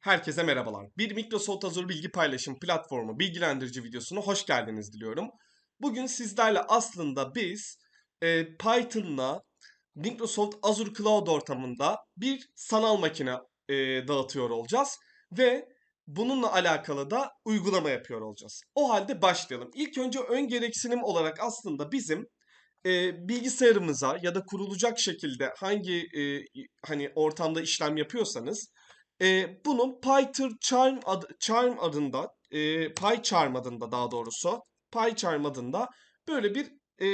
Herkese merhabalar. Bir Microsoft Azure bilgi paylaşım platformu bilgilendirici videosuna hoş geldiniz diliyorum. Bugün sizlerle aslında biz e, Python'la Microsoft Azure Cloud ortamında bir sanal makine e, dağıtıyor olacağız ve bununla alakalı da uygulama yapıyor olacağız. O halde başlayalım. İlk önce ön gereksinim olarak aslında bizim e, bilgisayarımıza ya da kurulacak şekilde hangi e, hani ortamda işlem yapıyorsanız e, bunun PyCharm, adı, Charm adında, e, PyCharm adında daha doğrusu, PyCharm adında böyle bir e,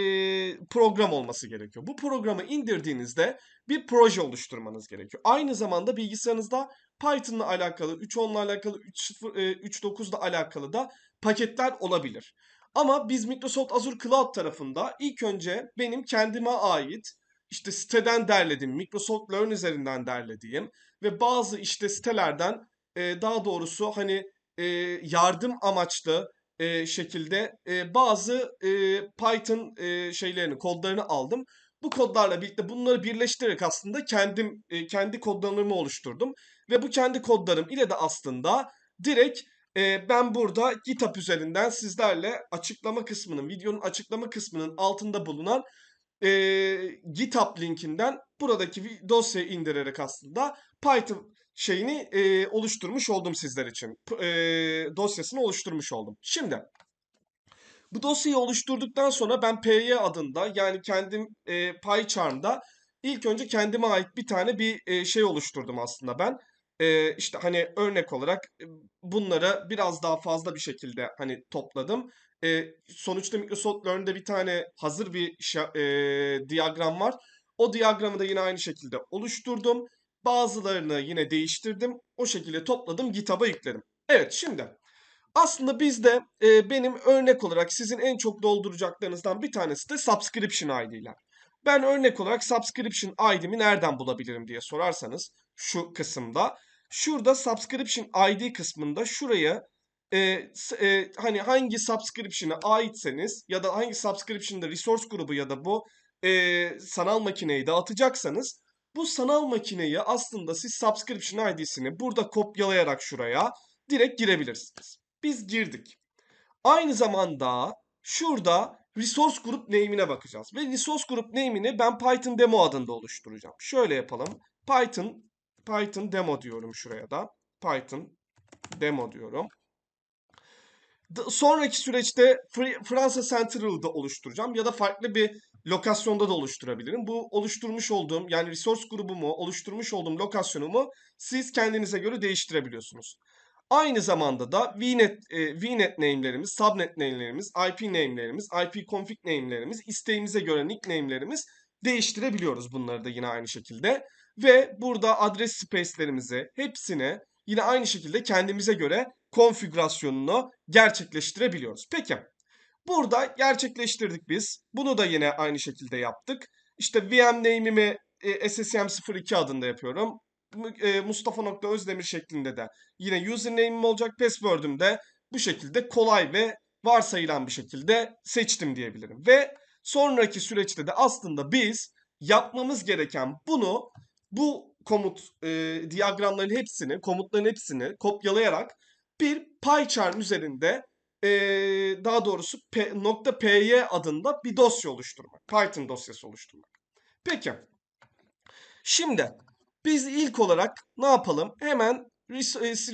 program olması gerekiyor. Bu programı indirdiğinizde bir proje oluşturmanız gerekiyor. Aynı zamanda bilgisayarınızda Python'la alakalı, 3.10'la alakalı, 3.0, e, 3.9'da alakalı da paketler olabilir. Ama biz Microsoft Azure Cloud tarafında ilk önce benim kendime ait işte siteden derlediğim, Microsoft Learn üzerinden derlediğim ve bazı işte sitelerden e, daha doğrusu hani e, yardım amaçlı e, şekilde e, bazı e, Python e, şeylerini, kodlarını aldım. Bu kodlarla birlikte bunları birleştirerek aslında kendim e, kendi kodlarımı oluşturdum ve bu kendi kodlarım ile de aslında direkt e, ben burada GitHub üzerinden sizlerle açıklama kısmının, videonun açıklama kısmının altında bulunan e, GitHub linkinden buradaki dosyayı indirerek aslında Python şeyini e, oluşturmuş oldum sizler için. E, dosyasını oluşturmuş oldum. Şimdi bu dosyayı oluşturduktan sonra ben py adında yani kendim e, PyCharm'da ilk önce kendime ait bir tane bir e, şey oluşturdum aslında ben. E, işte hani örnek olarak bunları biraz daha fazla bir şekilde hani topladım. E, sonuçta Microsoft Learn'de bir tane hazır bir e, diyagram var. O diyagramı da yine aynı şekilde oluşturdum. Bazılarını yine değiştirdim. O şekilde topladım GitHub'a yükledim. Evet şimdi aslında bizde e, benim örnek olarak sizin en çok dolduracaklarınızdan bir tanesi de subscription ID'ler. Ben örnek olarak subscription ID'mi nereden bulabilirim diye sorarsanız şu kısımda. Şurada subscription ID kısmında şuraya e, e, hani hangi subscription'a aitseniz ya da hangi subscription'da resource grubu ya da bu e, sanal makineyi dağıtacaksanız bu sanal makineyi aslında siz subscription ID'sini burada kopyalayarak şuraya direkt girebilirsiniz. Biz girdik. Aynı zamanda şurada resource group name'ine bakacağız. Ve resource group name'ini ben Python demo adında oluşturacağım. Şöyle yapalım. Python Python demo diyorum şuraya da. Python demo diyorum. Sonraki süreçte Fransa Central'da oluşturacağım ya da farklı bir lokasyonda da oluşturabilirim. Bu oluşturmuş olduğum yani resource grubumu oluşturmuş olduğum lokasyonumu siz kendinize göre değiştirebiliyorsunuz. Aynı zamanda da VNet, e, VNet name'lerimiz, subnet name'lerimiz, IP name'lerimiz, IP config name'lerimiz, isteğimize göre nickname'lerimiz değiştirebiliyoruz bunları da yine aynı şekilde. Ve burada adres space'lerimizi hepsini yine aynı şekilde kendimize göre konfigürasyonunu gerçekleştirebiliyoruz. Peki burada gerçekleştirdik biz. Bunu da yine aynı şekilde yaptık. İşte VM name'imi e, SSM02 adında yapıyorum. E, Mustafa.özdemir şeklinde de yine username'im olacak. Password'üm de bu şekilde kolay ve varsayılan bir şekilde seçtim diyebilirim. Ve sonraki süreçte de aslında biz yapmamız gereken bunu bu komut e, diyagramların hepsini, komutların hepsini kopyalayarak bir PyCharm üzerinde e, daha doğrusu P, .py adında bir dosya oluşturmak. Python dosyası oluşturmak. Peki. Şimdi biz ilk olarak ne yapalım? Hemen e,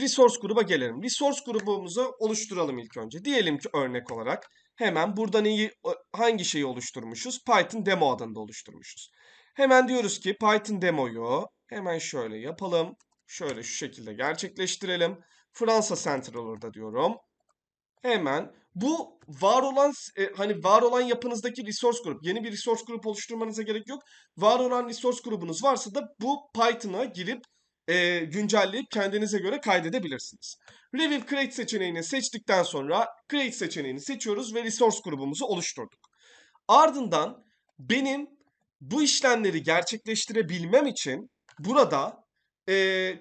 resource gruba gelelim. Resource grubumuzu oluşturalım ilk önce. Diyelim ki örnek olarak hemen burada neyi hangi şeyi oluşturmuşuz? Python demo adında oluşturmuşuz. Hemen diyoruz ki Python demoyu hemen şöyle yapalım. Şöyle şu şekilde gerçekleştirelim. Fransa Central orada diyorum. Hemen bu var olan e, hani var olan yapınızdaki resource grup yeni bir resource grup oluşturmanıza gerek yok. Var olan resource grubunuz varsa da bu Python'a girip e, güncelleyip kendinize göre kaydedebilirsiniz. Review Create seçeneğini seçtikten sonra Create seçeneğini seçiyoruz ve resource grubumuzu oluşturduk. Ardından benim bu işlemleri gerçekleştirebilmem için burada e,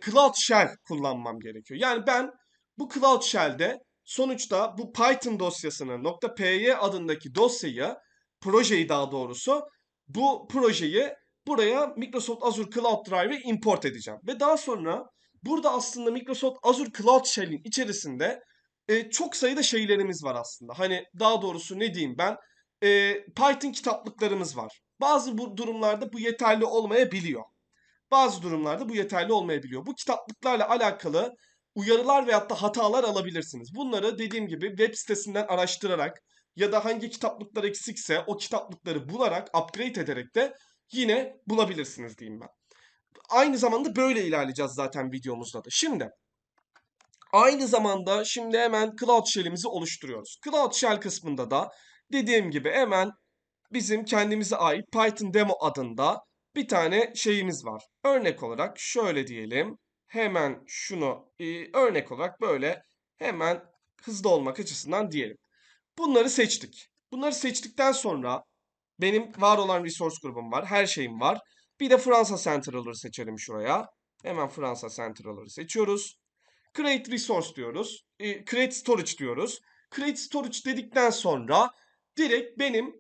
Cloud Shell kullanmam gerekiyor. Yani ben bu Cloud Shell'de sonuçta bu Python dosyasını .py adındaki dosyayı, projeyi daha doğrusu, bu projeyi buraya Microsoft Azure Cloud Drive'e import edeceğim. Ve daha sonra Burada aslında Microsoft Azure Cloud Shell'in içerisinde e, çok sayıda şeylerimiz var aslında. Hani daha doğrusu ne diyeyim ben? E, Python kitaplıklarımız var. Bazı bu durumlarda bu yeterli olmayabiliyor. Bazı durumlarda bu yeterli olmayabiliyor. Bu kitaplıklarla alakalı uyarılar veyahut da hatalar alabilirsiniz. Bunları dediğim gibi web sitesinden araştırarak ya da hangi kitaplıklar eksikse o kitaplıkları bularak, upgrade ederek de yine bulabilirsiniz diyeyim ben. Aynı zamanda böyle ilerleyeceğiz zaten videomuzda da. Şimdi aynı zamanda şimdi hemen Cloud Shell'imizi oluşturuyoruz. Cloud Shell kısmında da dediğim gibi hemen bizim kendimize ait Python Demo adında bir tane şeyimiz var. Örnek olarak şöyle diyelim. Hemen şunu e, örnek olarak böyle hemen hızlı olmak açısından diyelim. Bunları seçtik. Bunları seçtikten sonra benim var olan resource grubum var. Her şeyim var. Bir de Fransa Central'ı seçelim şuraya. Hemen Fransa Central'ı seçiyoruz. Create Resource diyoruz. E, create Storage diyoruz. Create Storage dedikten sonra direkt benim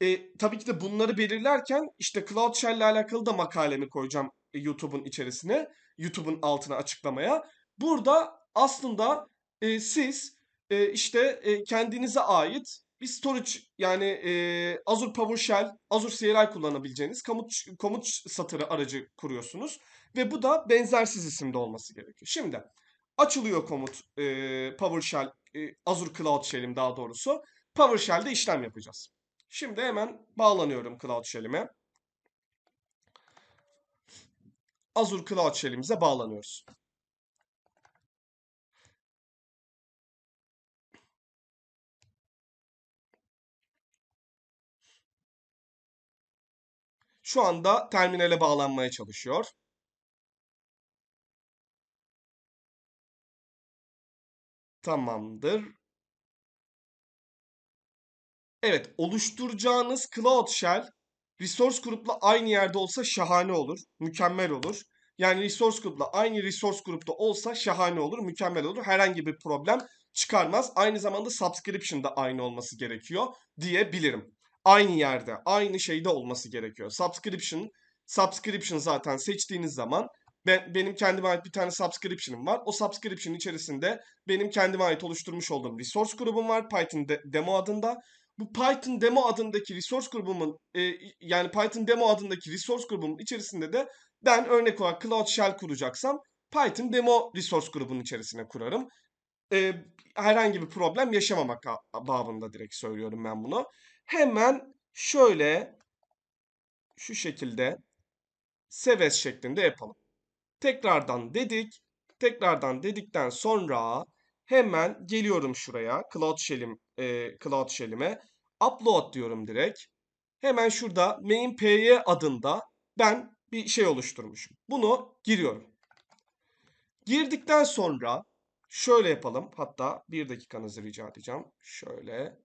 e, tabii ki de bunları belirlerken işte Cloud Shell ile alakalı da makalemi koyacağım e, YouTube'un içerisine. YouTube'un altına açıklamaya. Burada aslında e, siz e, işte e, kendinize ait bir storage yani e, Azure PowerShell, Azure CLI kullanabileceğiniz komut, komut satırı aracı kuruyorsunuz. Ve bu da benzersiz isimde olması gerekiyor. Şimdi açılıyor komut e, PowerShell, e, Azure Cloud Shell'im daha doğrusu. PowerShell'de işlem yapacağız. Şimdi hemen bağlanıyorum Cloud Shell'ime. Azure Cloud Shell'imize bağlanıyoruz. Şu anda terminale bağlanmaya çalışıyor. Tamamdır. Evet, oluşturacağınız Cloud Shell Resource Group'la aynı yerde olsa şahane olur, mükemmel olur. Yani Resource Group'la aynı Resource Group'ta olsa şahane olur, mükemmel olur. Herhangi bir problem çıkarmaz. Aynı zamanda Subscription da aynı olması gerekiyor diyebilirim. Aynı yerde, aynı şeyde olması gerekiyor. Subscription, Subscription zaten seçtiğiniz zaman ben, benim kendime ait bir tane subscription'ım var. O subscription içerisinde benim kendime ait oluşturmuş olduğum resource grubum var. Python de, demo adında bu Python demo adındaki resource grubumun e, yani Python demo adındaki resource grubumun içerisinde de ben örnek olarak Cloud Shell kuracaksam Python demo resource grubunun içerisine kurarım. E, herhangi bir problem yaşamamak babında direkt söylüyorum ben bunu. Hemen şöyle şu şekilde seves şeklinde yapalım. Tekrardan dedik. Tekrardan dedikten sonra hemen geliyorum şuraya. Cloud Shell'im, e, upload diyorum direkt. Hemen şurada main.py adında ben bir şey oluşturmuşum. Bunu giriyorum. Girdikten sonra şöyle yapalım. Hatta bir dakikanızı rica edeceğim. Şöyle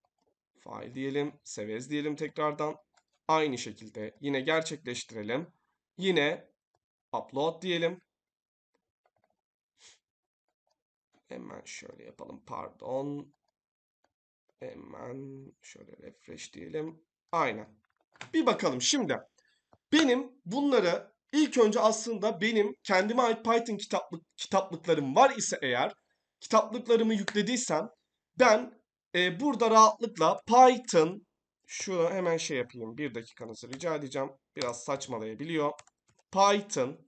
file diyelim, sevez diyelim tekrardan. Aynı şekilde yine gerçekleştirelim. Yine upload diyelim. Hemen şöyle yapalım. Pardon. Hemen şöyle refresh diyelim. Aynen. Bir bakalım şimdi. Benim bunları ilk önce aslında benim kendime ait Python kitaplık, kitaplıklarım var ise eğer kitaplıklarımı yüklediysem ben e, burada rahatlıkla Python şu hemen şey yapayım. Bir dakikanızı rica edeceğim. Biraz saçmalayabiliyor. Python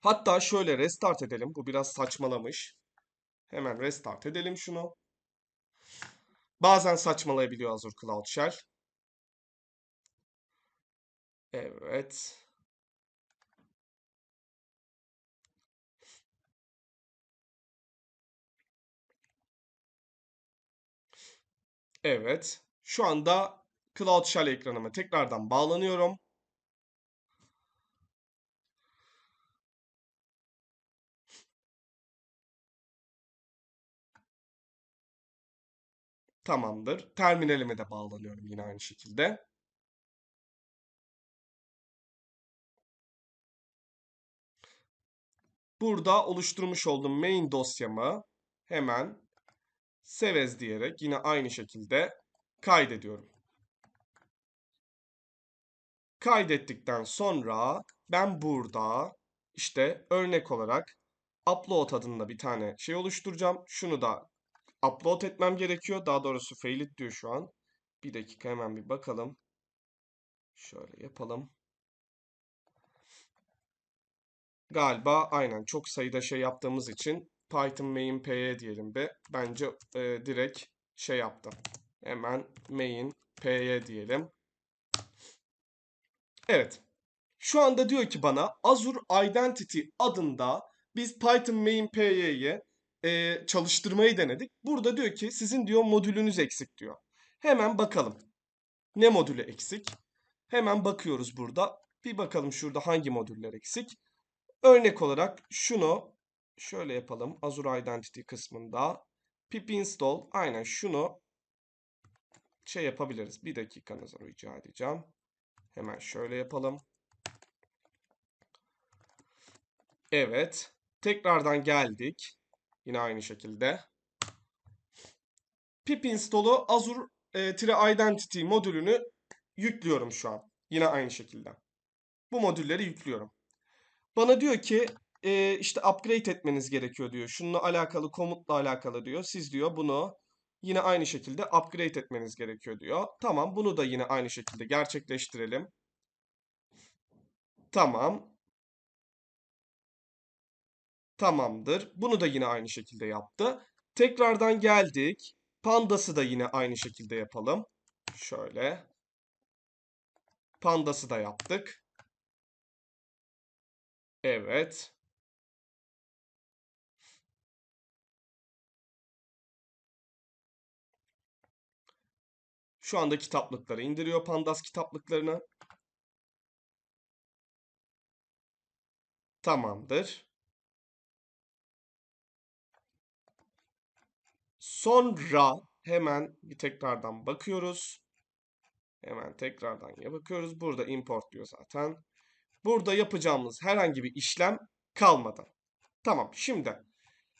hatta şöyle restart edelim. Bu biraz saçmalamış. Hemen restart edelim şunu. Bazen saçmalayabiliyor Azure Cloud Shell. Evet. Evet. Şu anda Cloud Shell ekranıma tekrardan bağlanıyorum. Tamamdır. Terminalime de bağlanıyorum yine aynı şekilde. Burada oluşturmuş olduğum main dosyamı hemen sevez diyerek yine aynı şekilde kaydediyorum. Kaydettikten sonra ben burada işte örnek olarak upload adında bir tane şey oluşturacağım. Şunu da upload etmem gerekiyor. Daha doğrusu fail it diyor şu an. Bir dakika hemen bir bakalım. Şöyle yapalım. Galiba aynen çok sayıda şey yaptığımız için Python main py diyelim be. Bence e, direkt şey yaptı. Hemen main py diyelim. Evet. Şu anda diyor ki bana Azure Identity adında biz Python main py'yi e, çalıştırmayı denedik. Burada diyor ki sizin diyor modülünüz eksik diyor. Hemen bakalım. Ne modülü eksik? Hemen bakıyoruz burada. Bir bakalım şurada hangi modüller eksik. Örnek olarak şunu şöyle yapalım. Azure Identity kısmında pip install aynen şunu şey yapabiliriz. Bir dakikanızı rica edeceğim. Hemen şöyle yapalım. Evet. Tekrardan geldik. Yine aynı şekilde. Pip install'u Azure Identity modülünü yüklüyorum şu an. Yine aynı şekilde. Bu modülleri yüklüyorum. Bana diyor ki e, işte upgrade etmeniz gerekiyor diyor. Şununla alakalı komutla alakalı diyor. Siz diyor bunu yine aynı şekilde upgrade etmeniz gerekiyor diyor. Tamam bunu da yine aynı şekilde gerçekleştirelim. Tamam. Tamamdır. Bunu da yine aynı şekilde yaptı. Tekrardan geldik. Pandası da yine aynı şekilde yapalım. Şöyle. Pandası da yaptık. Evet. Şu anda kitaplıkları indiriyor Pandas kitaplıklarını. Tamamdır. Sonra hemen bir tekrardan bakıyoruz. Hemen tekrardan ya bakıyoruz. Burada import diyor zaten. Burada yapacağımız herhangi bir işlem kalmadı. Tamam şimdi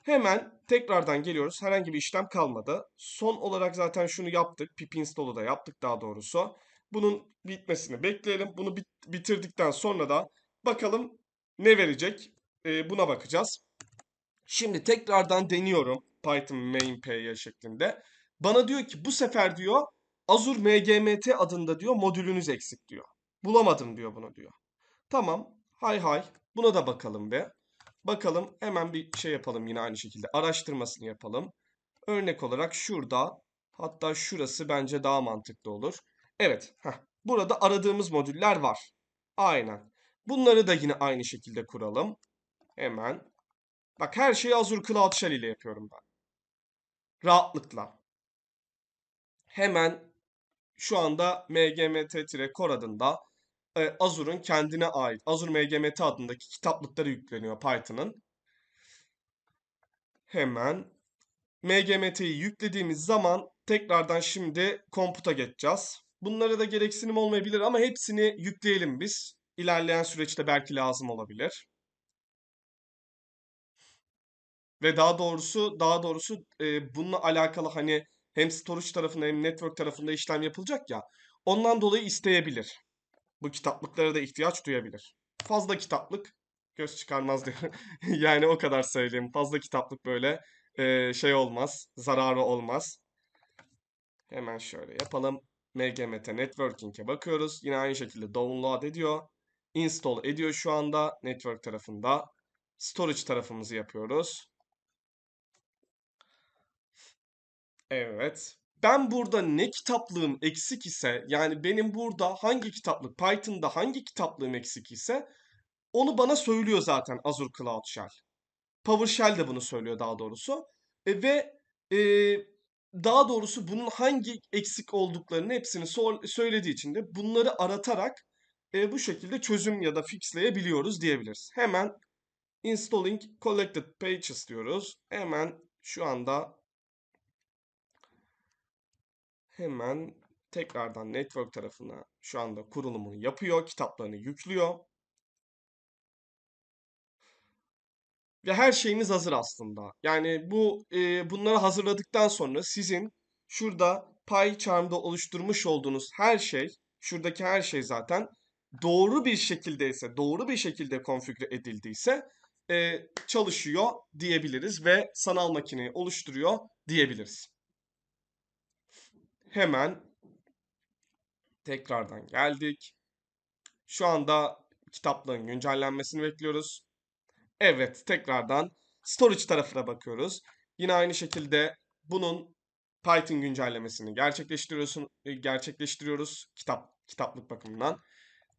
hemen tekrardan geliyoruz. Herhangi bir işlem kalmadı. Son olarak zaten şunu yaptık. Pip install'u da yaptık daha doğrusu. Bunun bitmesini bekleyelim. Bunu bit bitirdikten sonra da bakalım ne verecek? Ee, buna bakacağız. Şimdi tekrardan deniyorum. Python main py şeklinde. Bana diyor ki bu sefer diyor Azure MGMT adında diyor modülünüz eksik diyor. Bulamadım diyor bunu diyor. Tamam. Hay hay. Buna da bakalım be. Bakalım hemen bir şey yapalım yine aynı şekilde. Araştırmasını yapalım. Örnek olarak şurada hatta şurası bence daha mantıklı olur. Evet. Heh, burada aradığımız modüller var. Aynen. Bunları da yine aynı şekilde kuralım. Hemen. Bak her şeyi Azure Cloud Shell ile yapıyorum ben. Rahatlıkla. Hemen şu anda mgmt-core adında e, Azure'un kendine ait Azure MGMT adındaki kitaplıkları yükleniyor Python'ın. Hemen MGMT'yi yüklediğimiz zaman tekrardan şimdi komputa geçeceğiz. Bunlara da gereksinim olmayabilir ama hepsini yükleyelim biz. İlerleyen süreçte belki lazım olabilir. Ve daha doğrusu daha doğrusu e, bununla alakalı hani hem storage tarafında hem network tarafında işlem yapılacak ya. Ondan dolayı isteyebilir. Bu kitaplıklara da ihtiyaç duyabilir. Fazla kitaplık göz çıkarmaz diyor. yani o kadar söyleyeyim. Fazla kitaplık böyle e, şey olmaz. Zararı olmaz. Hemen şöyle yapalım. MGMT Networking'e bakıyoruz. Yine aynı şekilde download ediyor. Install ediyor şu anda network tarafında. Storage tarafımızı yapıyoruz. Evet. Ben burada ne kitaplığım eksik ise yani benim burada hangi kitaplık Python'da hangi kitaplığım eksik ise onu bana söylüyor zaten Azure Cloud Shell. PowerShell de bunu söylüyor daha doğrusu. E, ve e, daha doğrusu bunun hangi eksik olduklarını hepsini so söylediği için de bunları aratarak e, bu şekilde çözüm ya da fixleyebiliyoruz diyebiliriz. Hemen installing collected pages diyoruz. Hemen şu anda hemen tekrardan network tarafına şu anda kurulumunu yapıyor. Kitaplarını yüklüyor. Ve her şeyimiz hazır aslında. Yani bu e, bunları hazırladıktan sonra sizin şurada PyCharm'da oluşturmuş olduğunuz her şey, şuradaki her şey zaten doğru bir şekilde ise, doğru bir şekilde konfigüre edildiyse e, çalışıyor diyebiliriz ve sanal makineyi oluşturuyor diyebiliriz. Hemen tekrardan geldik. Şu anda kitapların güncellenmesini bekliyoruz. Evet, tekrardan storage tarafına bakıyoruz. Yine aynı şekilde bunun Python güncellemesini gerçekleştiriyorsun e, gerçekleştiriyoruz kitap kitaplık bakımından.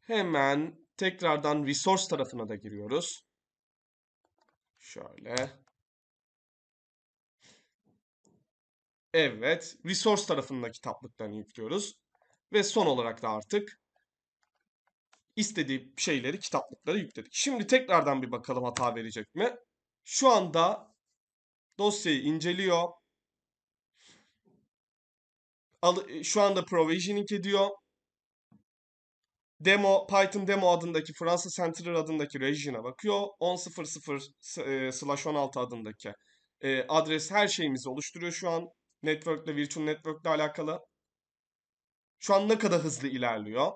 Hemen tekrardan resource tarafına da giriyoruz. Şöyle. Evet, resource tarafında kitaplıklarını yüklüyoruz. Ve son olarak da artık istediği şeyleri kitaplıklara yükledik. Şimdi tekrardan bir bakalım hata verecek mi? Şu anda dosyayı inceliyor. E, şu anda provisioning ediyor. Demo, Python demo adındaki Fransa Central adındaki region'a bakıyor. 10.00 e, slash 16 adındaki e, adres her şeyimizi oluşturuyor şu an. Network ile Virtual Network ile alakalı. Şu an ne kadar hızlı ilerliyor.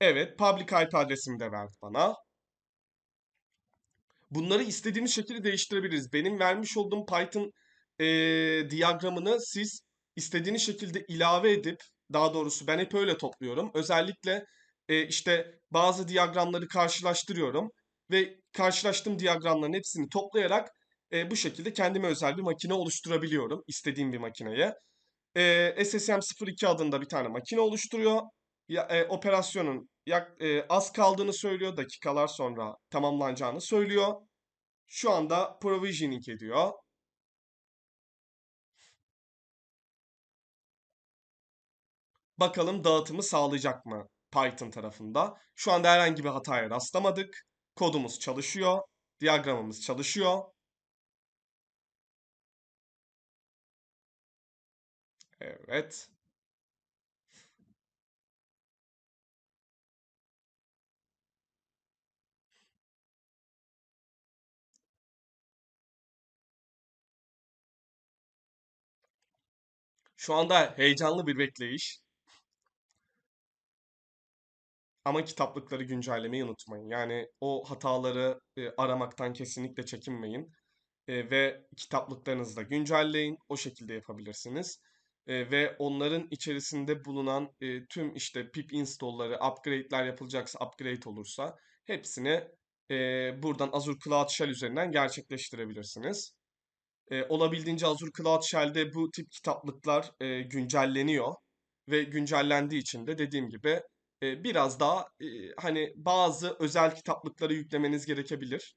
Evet, public IP adresimi de verdi bana. Bunları istediğimiz şekilde değiştirebiliriz. Benim vermiş olduğum Python e, diyagramını siz istediğiniz şekilde ilave edip, daha doğrusu ben hep öyle topluyorum. Özellikle e, işte bazı diyagramları karşılaştırıyorum ve karşılaştığım diyagramların hepsini toplayarak e, bu şekilde kendime özel bir makine oluşturabiliyorum. istediğim bir makineye. E, SSM02 adında bir tane makine oluşturuyor. Ya, e, operasyonun yak, e, az kaldığını söylüyor. Dakikalar sonra tamamlanacağını söylüyor. Şu anda provisioning ediyor. Bakalım dağıtımı sağlayacak mı Python tarafında. Şu anda herhangi bir hataya rastlamadık. Kodumuz çalışıyor. Diyagramımız çalışıyor. Evet. Şu anda heyecanlı bir bekleyiş. Ama kitaplıkları güncellemeyi unutmayın. Yani o hataları e, aramaktan kesinlikle çekinmeyin. E, ve kitaplıklarınızı da güncelleyin. O şekilde yapabilirsiniz. E, ve onların içerisinde bulunan e, tüm işte pip install'ları, upgrade'ler yapılacaksa, upgrade olursa hepsini e, buradan Azure Cloud Shell üzerinden gerçekleştirebilirsiniz. E, olabildiğince Azure Cloud Shell'de bu tip kitaplıklar e, güncelleniyor ve güncellendiği için de dediğim gibi e, biraz daha e, hani bazı özel kitaplıkları yüklemeniz gerekebilir.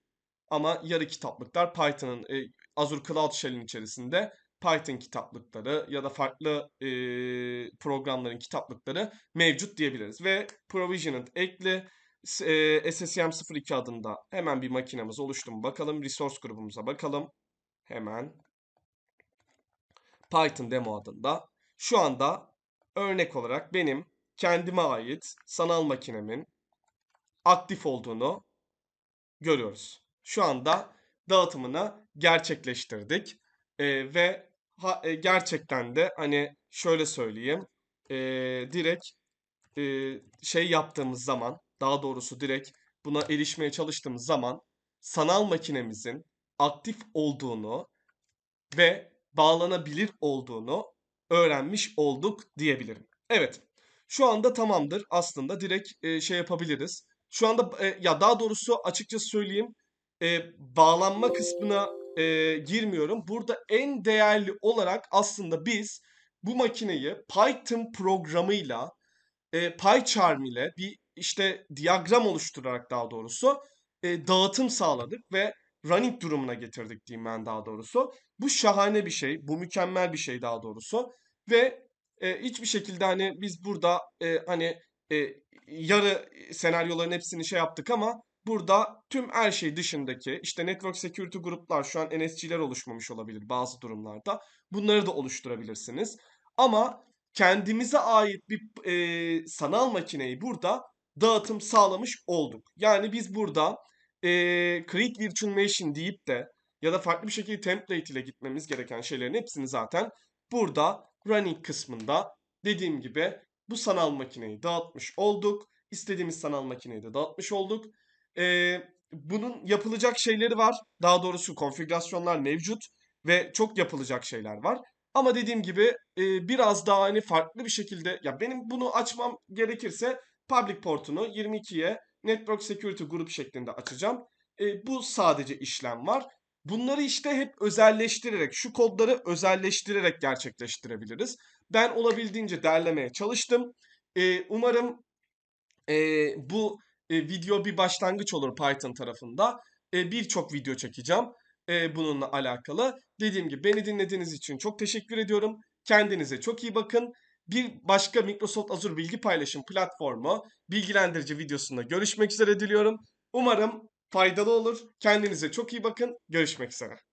Ama yarı kitaplıklar Python'ın e, Azure Cloud Shell'in içerisinde Python kitaplıkları ya da farklı e, programların kitaplıkları mevcut diyebiliriz. Ve Provisioned ekli e, SSM02 adında hemen bir makinemiz oluştu mu bakalım. Resource grubumuza bakalım. Hemen Python demo adında. Şu anda örnek olarak benim kendime ait sanal makinemin aktif olduğunu görüyoruz. Şu anda dağıtımını gerçekleştirdik. Ee, ve ha, e, gerçekten de hani şöyle söyleyeyim. E, direkt e, şey yaptığımız zaman daha doğrusu direkt buna erişmeye çalıştığımız zaman sanal makinemizin aktif olduğunu ve bağlanabilir olduğunu öğrenmiş olduk diyebilirim. Evet. Şu anda tamamdır. Aslında direkt e, şey yapabiliriz. Şu anda e, ya daha doğrusu açıkça söyleyeyim e, bağlanma kısmına e, girmiyorum. Burada en değerli olarak aslında biz bu makineyi Python programıyla e, PyCharm ile bir işte diyagram oluşturarak daha doğrusu e, dağıtım sağladık ve running durumuna getirdik diyeyim ben daha doğrusu. Bu şahane bir şey. Bu mükemmel bir şey daha doğrusu. Ve e, hiçbir şekilde hani biz burada e, hani e, yarı senaryoların hepsini şey yaptık ama burada tüm her şey dışındaki işte network security gruplar şu an NSG'ler oluşmamış olabilir bazı durumlarda. Bunları da oluşturabilirsiniz. Ama kendimize ait bir e, sanal makineyi burada dağıtım sağlamış olduk. Yani biz burada e, create virtual machine deyip de ya da farklı bir şekilde template ile gitmemiz gereken şeylerin hepsini zaten burada running kısmında dediğim gibi bu sanal makineyi dağıtmış olduk. İstediğimiz sanal makineyi de dağıtmış olduk. Ee, bunun yapılacak şeyleri var. Daha doğrusu konfigürasyonlar mevcut ve çok yapılacak şeyler var. Ama dediğim gibi e, biraz daha hani farklı bir şekilde ya benim bunu açmam gerekirse public portunu 22'ye Network Security Group şeklinde açacağım. E, bu sadece işlem var. Bunları işte hep özelleştirerek, şu kodları özelleştirerek gerçekleştirebiliriz. Ben olabildiğince derlemeye çalıştım. E, umarım e, bu e, video bir başlangıç olur Python tarafında. E, Birçok video çekeceğim e, bununla alakalı. Dediğim gibi beni dinlediğiniz için çok teşekkür ediyorum. Kendinize çok iyi bakın. Bir başka Microsoft Azure bilgi paylaşım platformu bilgilendirici videosunda görüşmek üzere diliyorum. Umarım faydalı olur. Kendinize çok iyi bakın. Görüşmek üzere.